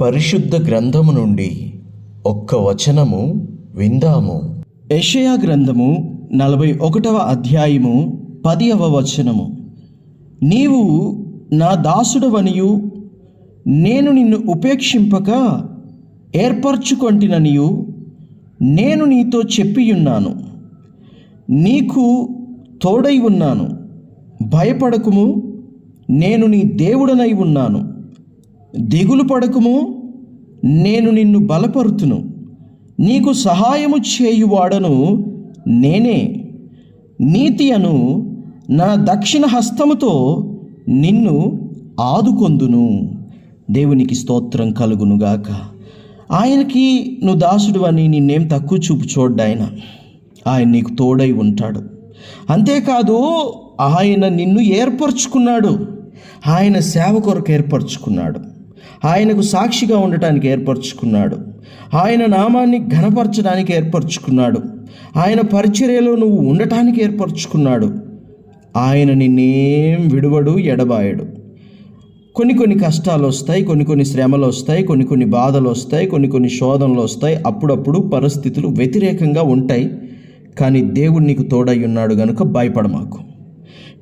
పరిశుద్ధ గ్రంథము నుండి ఒక్క వచనము విందాము. యషయా గ్రంథము నలభై ఒకటవ అధ్యాయము పదియవ వచనము. నీవు నా దాసుడవనియు నేను నిన్ను ఉపేక్షింపక ఏర్పరచుకొంటిననియు నేను నీతో చెప్పియున్నాను. నీకు తోడై ఉన్నాను భయపడకుము నేను నీ దేవుడనై ఉన్నాను. దిగులు పడకుము నేను నిన్ను బలపరుతును. నీకు సహాయము చేయువాడను నేనే. నీతి అను నా దక్షిణ హస్తముతో నిన్ను ఆదుకొందును. దేవునికి స్తోత్రం కలుగునుగాక. ఆయనకి నువ్వు దాసుడు అని నిన్నేం తక్కువ చూపు చూడ్డాయన. ఆయన నీకు తోడై ఉంటాడు. అంతేకాదు ఆయన నిన్ను ఏర్పరచుకున్నాడు. ఆయన సేవ కొరకు ఏర్పరచుకున్నాడు. ఆయనకు సాక్షిగా ఉండటానికి ఏర్పరచుకున్నాడు. ఆయన నామాన్ని ఘనపరచడానికి ఏర్పరచుకున్నాడు. ఆయన పరిచర్యలో నువ్వు ఉండటానికి ఏర్పరచుకున్నాడు. ఆయన నిన్నేం విడువడు ఎడబాయడు. కొన్ని కొన్ని కష్టాలు వస్తాయి కొన్ని కొన్ని శ్రమలు వస్తాయి కొన్ని కొన్ని బాధలు వస్తాయి కొన్ని కొన్ని శోధనలు వస్తాయి అప్పుడప్పుడు పరిస్థితులు వ్యతిరేకంగా ఉంటాయి. కానీ దేవుడు నీకు తోడై ఉన్నాడు గనుక భయపడమాకు.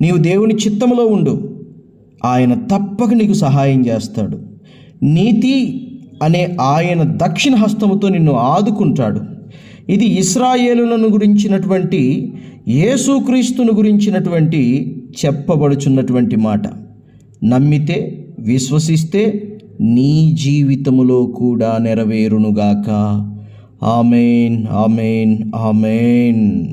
నీవు దేవుని చిత్తములో ఉండు. ఆయన తప్పక నీకు సహాయం చేస్తాడు. నీతి అనే ఆయన దక్షిణ హస్తముతో నిన్ను ఆదుకుంటాడు. ఇది ఇస్రాయేలులను గురించినటువంటి యేసుక్రీస్తును గురించినటువంటి చెప్పబడుచున్నటువంటి మాట. నమ్మితే విశ్వసిస్తే నీ జీవితములో కూడా నెరవేరునుగాక. Amen amen amen.